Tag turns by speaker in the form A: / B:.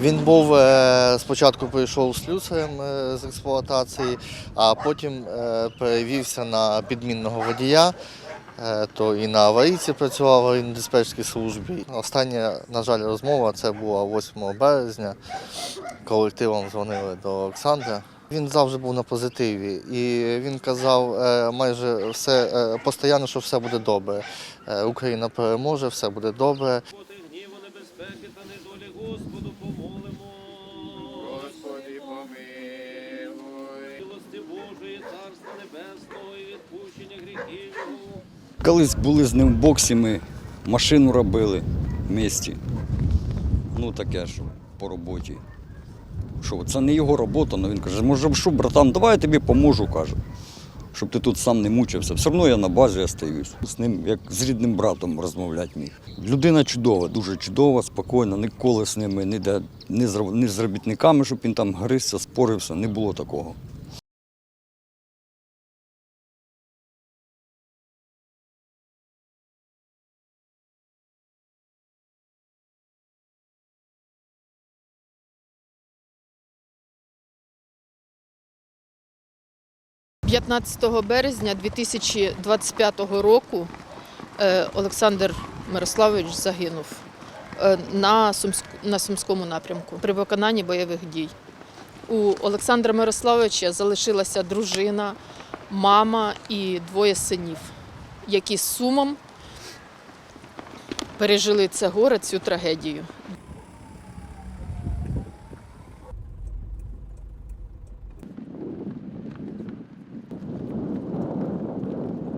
A: Він був е, спочатку прийшов слюсарем е, з експлуатації, а потім е, перевівся на підмінного водія. То і на аварійці працював в аварійно-диспетчерській службі. Остання, на жаль, розмова це була 8 березня. Колективом дзвонили до Олександра. Він завжди був на позитиві, і він казав майже все постійно, що все буде добре. Україна переможе, все буде добре.
B: Проти та недолі Господу помолимо.
C: Господи, помилуй.
B: Милости Божої, Царства Небесного і відпущення гріхів
D: Колись були з ним в боксі, ми машину робили в місті. Ну таке що по роботі. Що, це не його робота, але він каже, може, що, братан, давай я тобі поможу, каже. Щоб ти тут сам не мучився. Все одно я на базі остаюсь. З ним, як з рідним братом, розмовляти міг. Людина чудова, дуже чудова, спокійна, ніколи з ними ніде, ні з, робітниками, щоб він там грився, спорився, не було такого.
E: – 15 березня 2025 року е, Олександр Мирославович загинув е, на, на Сумському напрямку при виконанні бойових дій. У Олександра Мирославовича залишилася дружина, мама і двоє синів, які з сумом пережили це горе, цю трагедію.